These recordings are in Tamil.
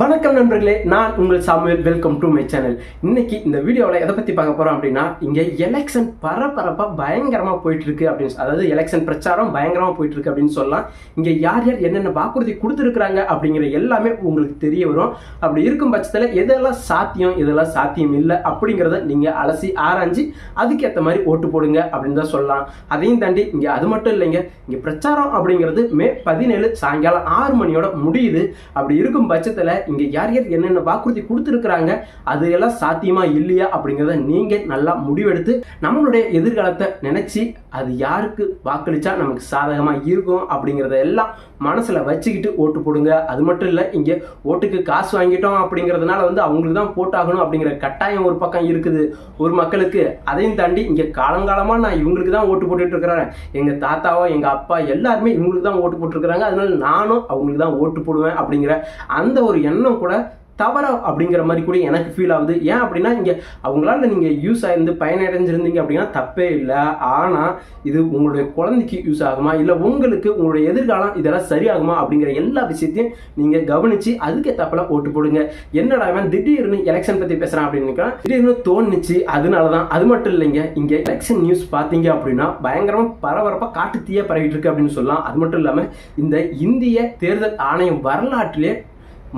வணக்கம் நண்பர்களே நான் உங்கள் Samuel. Welcome to my channel இன்னைக்கு இந்த வீடியோவில் எதை பற்றி பார்க்க போகிறோம் அப்படின்னா இங்கே எலெக்ஷன் பரபரப்பாக பயங்கரமாக போயிட்டு இருக்கு அப்படின்னு அதாவது எலெக்ஷன் பிரச்சாரம் பயங்கரமாக போயிட்டு இருக்கு அப்படின்னு சொல்லலாம். இங்கே யார் யார் என்னென்ன வாக்குறுதி கொடுத்துருக்குறாங்க அப்படிங்கிற எல்லாமே உங்களுக்கு தெரிய வரும். அப்படி இருக்கும் பட்சத்தில் எதெல்லாம் சாத்தியம் எதெல்லாம் சாத்தியம் இல்லை அப்படிங்கிறத நீங்கள் அலசி ஆராய்ஞ்சு அதுக்கேற்ற மாதிரி ஓட்டு போடுங்க அப்படின்னு தான் சொல்லலாம். அதையும் தாண்டி இங்கே அது மட்டும் இல்லைங்க இங்கே பிரச்சாரம் அப்படிங்கிறது மே பதினேழு சாயங்காலம் ஆறு மணியோட முடியுது. அப்படி இருக்கும் பட்சத்தில் இங்கே யார் யார் என்னென்ன வாக்குறுதி கொடுத்துருக்குறாங்க அது எல்லாம் சாத்தியமா இல்லையா அப்படிங்கிறத நீங்கள் நல்லா முடிவெடுத்து நம்மளுடைய எதிர்காலத்தை நினச்சி அது யாருக்கு வாக்களிச்சா நமக்கு சாதகமாக இருக்கும் அப்படிங்கிறத எல்லாம் மனசில் வச்சுக்கிட்டு ஓட்டு போடுங்க. அது மட்டும் இல்லை இங்கே ஓட்டுக்கு காசு வாங்கிட்டோம் அப்படிங்கிறதுனால வந்து அவங்களுக்கு தான் போட்டாகணும் அப்படிங்கிற கட்டாயம் ஒரு பக்கம் இருக்குது. ஒரு மக்களுக்கு அதையும் தாண்டி இங்கே காலங்காலமாக நான் இவங்களுக்கு தான் ஓட்டு போட்டுட்டு இருக்கிறேன். எங்கள் தாத்தாவோ எங்கள் அப்பா எல்லாருமே இவங்களுக்கு தான் ஓட்டு போட்டிருக்கிறாங்க அதனால நானும் அவங்களுக்கு தான் ஓட்டு போடுவேன் அப்படிங்கிற அந்த ஒரு எண்ணம் கூட தவறா அப்படிங்கிற மாதிரி கூட எனக்கு ஃபீல் ஆகுது. ஏன் அப்படின்னா இங்கே அவங்களால நீங்கள் யூஸ் ஆயிருந்து பயனடைஞ்சிருந்தீங்க அப்படின்னா தப்பே இல்லை. ஆனால் இது உங்களுடைய குழந்தைக்கு யூஸ் ஆகுமா? இல்லை உங்களுக்கு உங்களுடைய எதிர்காலம் இதெல்லாம் சரியாகுமா? அப்படிங்கிற எல்லா விஷயத்தையும் நீங்கள் கவனித்து அதுக்கு தப்பில் ஓட்டு போடுங்க. என்னடா இவன் திடீர்னு எலெக்ஷன் பற்றி பேசுகிறான் அப்படின்னு திடீர்னு தோணுச்சு அதனால தான் அது மட்டும் இல்லைங்க இங்கே எலெக்ஷன் நியூஸ் பார்த்தீங்க அப்படின்னா பயங்கரமாக பரபரப்பாக காட்டு தீய பரவிட்டு இருக்கு அப்படின்னு சொல்லலாம். அது மட்டும் இல்லாமல் இந்த இந்திய தேர்தல் ஆணையம் வரலாற்றிலே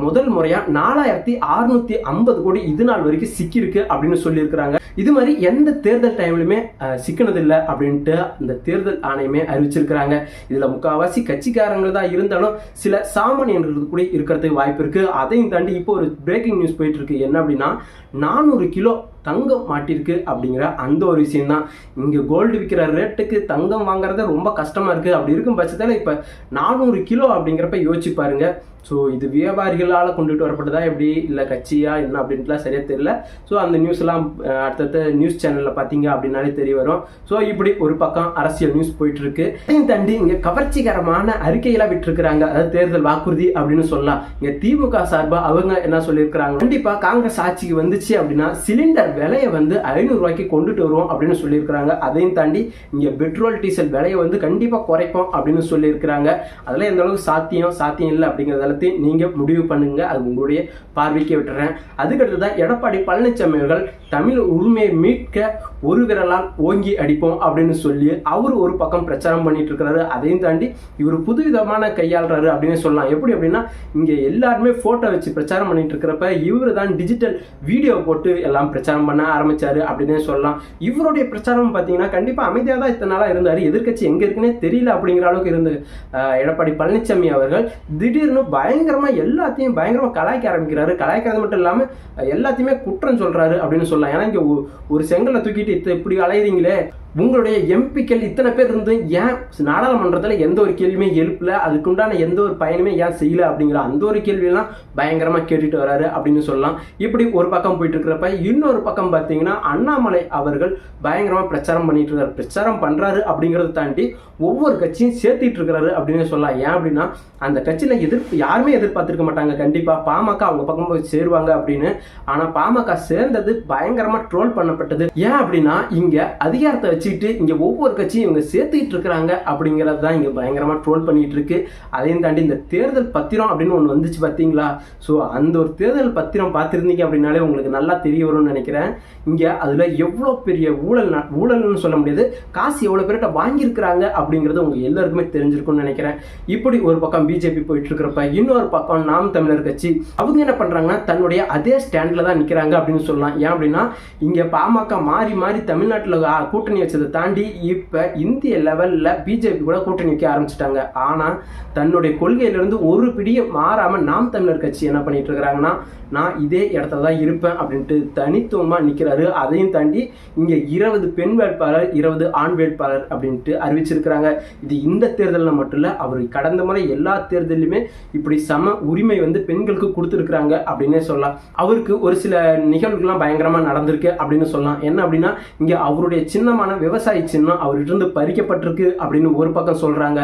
முதல் முறையா நாலாயிரத்தி அறுநூத்தி ஐம்பது கோடி இது நாள் வரைக்கும் சிக்கியிருக்கு அப்படின்னு சொல்லியிருக்கிறாங்க. இது மாதிரி எந்த தேர்தல் டைம்லையுமே சிக்கினதில்லை அப்படின்ட்டு அந்த தேர்தல் ஆணையமே அறிவிச்சிருக்கிறாங்க. இதுல முக்காவாசி கட்சிக்காரங்க தான் இருந்தாலும் சில சாமானியர்கள் கூட இருக்கிறதுக்கு வாய்ப்பு இருக்கு. அதையும் தாண்டி இப்போ ஒரு பிரேக்கிங் நியூஸ் போயிட்டு இருக்கு. என்ன அப்படின்னா நானூறு கிலோ தங்கம் மாட்டிருக்கு அப்படிங்கிற அந்த ஒரு விஷயம் தான் இங்கே கோல்டு விற்கிற ரேட்டுக்கு தங்கம் வாங்குறது ரொம்ப கஷ்டமாக இருக்குது அப்படி இருக்கும் பட்சத்தில் இப்போ நானூறு கிலோ அப்படிங்கிறப்ப யோசிச்சு பாருங்க. ஸோ இது வியாபாரிகளால் கொண்டுட்டு வரப்பட்டதா எப்படி? இல்லை கட்சியா? என்ன அப்படின்ட்டுலாம் சரியாக தெரியல. ஸோ அந்த நியூஸ்லாம் அடுத்தடுத்த நியூஸ் சேனலில் பார்த்தீங்க அப்படின்னாலே தெரிய வரும். ஸோ இப்படி ஒரு பக்கம் அரசியல் நியூஸ் போயிட்டுருக்கு. அதையும் தாண்டி இங்கே கவர்ச்சிகரமான அறிக்கையெல்லாம் விட்டுருக்குறாங்க. அதாவது தேர்தல் வாக்குறுதி அப்படின்னு சொல்லலாம். இங்கே திமுக சார்பாக அவங்க என்ன சொல்லியிருக்கிறாங்க? கண்டிப்பாக காங்கிரஸ் ஆட்சிக்கு வந்துச்சு அப்படின்னா சிலிண்டர் விலையை வந்து ஐநூறுரூவாய்க்கு கொண்டுட்டு வருவோம் அப்படின்னு சொல்லியிருக்கிறாங்க. அதையும் தாண்டி இங்கே பெட்ரோல் டீசல் விலையை வந்து கண்டிப்பாக குறைப்போம் அப்படின்னு சொல்லியிருக்கிறாங்க. அதெல்லாம் எந்த அளவுக்கு சாத்தியம் சாத்தியம் இல்லை அப்படிங்கிறது எல்லாத்தையும் நீங்கள் முடிவு பண்ணுங்க. அது உங்களுடைய பார்வைக்கு விட்டுறேன். அதுக்கடுத்ததான் எடப்பாடி பழனிசாமி அவர்கள் தமிழ் உரிமையை மீட்க ஒரு விரலால் ஓங்கி அடிப்போம் அப்படின்னு சொல்லி அவர் ஒரு பக்கம் பிரச்சாரம் பண்ணிட்டு இருக்கிறாரு. அதையும் தாண்டி இவர் புதுவிதமான கையாளுறாரு அப்படின்னு சொல்லலாம். எப்படி அப்படின்னா இங்கே எல்லாருமே ஃபோட்டோ வச்சு பிரச்சாரம் பண்ணிட்டு இருக்கிறப்ப இவர் தான் டிஜிட்டல் வீடியோ போட்டு எல்லாம் பிரச்சாரம் பண்ண ஆரம்பிச்சாரு அப்படின்னு சொல்லலாம். இவருடைய பிரச்சாரம் பார்த்தீங்கன்னா கண்டிப்பாக அமைதியாக தான் இத்தனை நாளாக இருந்தார். எதிர்கட்சி எங்கே இருக்குன்னே தெரியல அப்படிங்கிற அளவுக்கு இருந்து எடப்பாடி பழனிசாமி அவர்கள். திடீர்னு பயங்கரமாக எல்லாத்தையும் பயங்கரமாக கலாய்க்க ஆரம்பிக்கிறாரு. கலாய்க்கிறது மட்டும் இல்லாமல் எல்லாத்தையுமே குற்றம் சொல்கிறாரு அப்படின்னு சொல்லலாம். ஏன்னா இங்கே ஒரு செங்கலை தூக்கிட்டு இப்படி அலையிறீங்களே. உங்களுடைய எம்பிக்கள் இத்தனை பேர் இருந்து ஏன் நாடாளுமன்றத்தில் எந்த ஒரு கேள்வியுமே எழுப்பல? அதுக்குண்டான எந்த ஒரு பயனுமே ஏன் செய்யல அப்படிங்கிற அந்த ஒரு கேள்வியெல்லாம் பயங்கரமாக கேட்டுட்டு வராரு அப்படின்னு சொல்லலாம். இப்படி ஒரு பக்கம் போயிட்டு இருக்கிறப்ப இன்னொரு பக்கம் பார்த்தீங்கன்னா அண்ணாமலை அவர்கள் பயங்கரமாக பிரச்சாரம் பண்ணிட்டு இருக்காரு. பிரச்சாரம் பண்ணுறாரு அப்படிங்கிறத தாண்டி ஒவ்வொரு கட்சியும் சேர்த்திட்டு இருக்கிறாரு அப்படின்னு சொல்லலாம். ஏன் அப்படின்னா அந்த கட்சியில் எதிர்ப்பு யாருமே எதிர்பார்த்திருக்க மாட்டாங்க. கண்டிப்பாக பாமக அவங்க பக்கம் போய் சேருவாங்க அப்படின்னு. ஆனால் பாமக சேர்ந்தது பயங்கரமாக ட்ரோல் பண்ணப்பட்டது. ஏன் அப்படின்னா இங்கே அதிகாரத்தை வச்சு வச்சுக்கிட்டு இங்கே ஒவ்வொரு கட்சியும் இவங்க சேர்த்துக்கிட்டு இருக்கிறாங்க அப்படிங்கிறது தான் இங்கே பயங்கரமாக ட்ரோல் பண்ணிகிட்டு இருக்கு. அதையும் தாண்டி இந்த தேர்தல் பத்திரம் அப்படின்னு ஒன்று வந்துச்சு பார்த்தீங்களா ஸோ அந்த ஒரு தேர்தல் பத்திரம் பார்த்துருந்தீங்க அப்படின்னாலே உங்களுக்கு நல்லா தெரிய வரும்னு நினைக்கிறேன். இங்கே அதில் எவ்வளோ பெரிய ஊழல் ஊழல்னு சொல்ல முடியாது. காசு எவ்வளோ பேர்கிட்ட வாங்கியிருக்கிறாங்க அப்படிங்கிறது உங்களுக்கு எல்லாருக்குமே தெரிஞ்சிருக்கும்னு நினைக்கிறேன். இப்படி ஒரு பக்கம் பிஜேபி போயிட்டு இருக்கிறப்ப இன்னொரு பக்கம் நாம் தமிழர் கட்சி அவங்க என்ன பண்ணுறாங்கன்னா தன்னுடைய அதே ஸ்டாண்டில் தான் நிற்கிறாங்க அப்படின்னு சொல்லலாம். ஏன் அப்படின்னா இங்கே பாமக மாறி மாறி தமிழ்நாட்டில் கூட்டணி வச்சதை தாண்டி இப்போ இந்திய லெவலில் பிஜேபி கூட கூட்டணி வைக்க ஆரம்பிச்சிட்டாங்க. ஆனால் தன்னுடைய கொள்கையிலிருந்து ஒரு பிடியை மாறாமல் நாம் தமிழர் கட்சி என்ன பண்ணிட்டு இருக்கிறாங்கன்னா நான் இதே இடத்துல தான் இருப்பேன் அப்படின்ட்டு தனித்துவமாக நிற்கிறாரு அதையும் தாண்டி இங்கே இருபது பெண் வேட்பாளர் இருபது ஆண் வேட்பாளர் அப்படின்ட்டு அறிவிச்சிருக்கிறாங்க. இது இந்த தேர்தலில் மட்டும் இல்லை அவர் கடந்த முறை எல்லா தேர்தலுமே இப்படி சம உரிமை வந்து பெண்களுக்கு கொடுத்துருக்குறாங்க அப்படின்னே சொல்லலாம். அவருக்கு ஒரு சில நிகழ்வுகள்லாம் பயங்கரமாக நடந்திருக்கு அப்படின்னு சொல்லலாம். என்ன அப்படின்னா இங்கே அவருடைய சின்னமான விவசாய சின்னம் அவர்கிட்டருந்து பறிக்கப்பட்டிருக்கு அப்படின்னு ஒரு பக்கம் சொல்கிறாங்க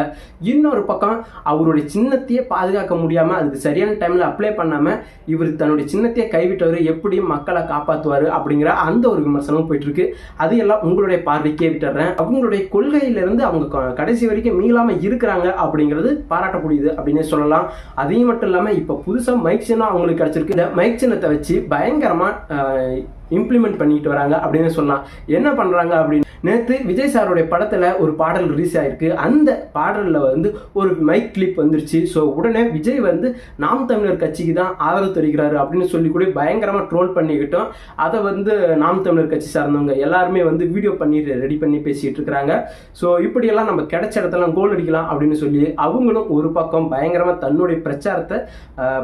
இன்னொரு பக்கம் அவருடைய சின்னத்தையே பாதுகாக்க முடியாமல் அதுக்கு சரியான டைமில் அப்ளை பண்ணாமல் இவர் தன்னுடைய சின்னத்தையே கைவிட்டவர் எப்படி மக்களை காப்பாற்றுவார் அப்படிங்கிற அந்த ஒரு விமர்சனமும் போயிட்டுருக்கு. அது எல்லாம் உங்களுடைய பார்வைக்கே விட்டுறேன். அவங்களுடைய கொள்கையிலிருந்து அவங்க கடைசி வரைக்கும் மீளாமல் இருக்கிறாங்க அப்படிங்கிறது பாராட்டக்கூடியது அப்படின்னே சொல்லலாம். அதையும் மட்டும் இல்லாமல் இப்போ புதுசாக மைக் சின்னம் அவங்களுக்கு கிடச்சிருக்கு. இந்த மைக் சின்னத்தை வச்சு பயங்கரமாக இம்ப்ளிமெண்ட் பண்ணிட்டு வராங்க அப்படின்னு சொல்லலாம் என்ன பண்ணுறாங்க அப்படின்னு? நேற்று விஜய் சாருடைய படத்தில் ஒரு பாடல் ரிலீஸ் ஆகிருக்கு அந்த பாடலில் வந்து ஒரு மைக் கிளிப் வந்துருச்சு. ஸோ உடனே விஜய் வந்து நாம் தமிழர் கட்சிக்கு தான் ஆதரவு தெரிவிக்கிறாரு அப்படின்னு சொல்லி கூட பயங்கரமாக ட்ரோல் பண்ணிக்கிட்டோம். அதை வந்து நாம் தமிழர் கட்சி சார்ந்தவங்க எல்லாருமே வந்து வீடியோ பண்ணி ரெடி பண்ணி பேசிகிட்டு இருக்கிறாங்க. ஸோ இப்படியெல்லாம் நம்ம கிடைச்ச இடத்துல கோல் அடிக்கலாம் அப்படின்னு சொல்லி அவங்களும் ஒரு பக்கம் பயங்கரமாக தன்னுடைய பிரச்சாரத்தை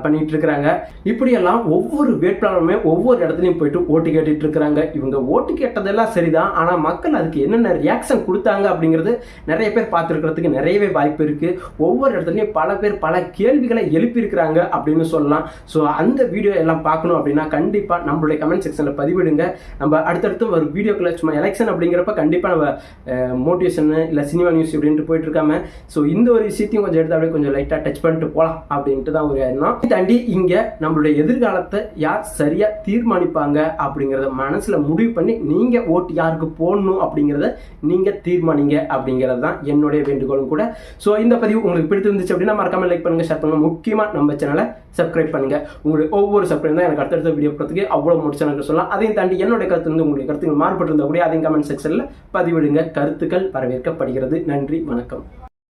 பண்ணிகிட்டு பண்ணிட்டு இருக்கிறாங்க. இப்படியெல்லாம் ஒவ்வொரு வேட்பாளருமே ஒவ்வொரு இடத்துலையும் போயிட்டு ஓட்டு கேட்டுட்டு இருக்கிறாங்க. இவங்க ஓட்டு கேட்டதெல்லாம் சரிதான். ஆனால் மக்கள் அதுக்கு என்னென்ன ரியாக்ஷன் கொடுத்தாங்க அப்படிங்கிறது நிறைய பேர் பார்த்துருக்கிறதுக்கு நிறையவே வாய்ப்பு இருக்குது ஒவ்வொரு இடத்துலையும் பல பேர் பல கேள்விகளை எழுப்பியிருக்கிறாங்க அப்படின்னு சொல்லலாம். ஸோ அந்த வீடியோ எல்லாம் பார்க்கணும் அப்படின்னா கண்டிப்பாக நம்மளுடைய கமெண்ட் செக்ஷனில் பதிவிடுங்க. நம்ம அடுத்தடுத்து ஒரு வீடியோக்குள்ள சும்மா எலெக்ஷன் அப்படிங்கிறப்ப கண்டிப்பாக நம்ம மோட்டிவேஷன் இல்லை சினிமா நியூஸ் அப்படின்ட்டு போயிட்டு இருக்காம ஸோ இந்த ஒரு விஷயத்தையும் கொஞ்சம் எடுத்து அப்படியே கொஞ்சம் லைட்டாக டச் பண்ணிட்டு போகலாம் அப்படின்ட்டு தான் ஒரு எண்ணம். தாண்டி இங்கே நம்மளுடைய எதிர்காலத்தை யார் சரியாக தீர்மானிப்பாங்க அப்படிங்கிறத மனசுல முடிவு பண்ணி நீங்கள் ஓட்டு யாருக்கு போடணும் அப்படிங்கிறத நீங்க தீர்மானிங்க அப்படிங்கிறது தான் என்னுடைய வேண்டுகோளும் கூட. ஸோ இந்த பதிவு உங்களுக்கு பிடித்திருந்துச்சு அப்படின்னா மறக்காம லைக் பண்ணுங்க ஷேர் பண்ணுங்க. முக்கியமா நம்ம சேனலை சப்ஸ்கிரைப் பண்ணுங்க. உங்களுடைய ஒவ்வொரு சப்ஸ்கிரைப் தான் எனக்கு அடுத்தடுத்த வீடியோ போகிறதுக்கு அவ்வளோ முடிச்சு சொல்லலாம். அதையும் தாண்டி என்னுடைய கருத்து வந்து உங்களுடைய கருத்துக்கள் மாறுபட்டு இருந்தால் கூட அதையும் கமெண்ட் செக்ஷனில் பதிவிடுங்க. கருத்துக்கள் வரவேற்கப்படுகிறது. நன்றி வணக்கம்.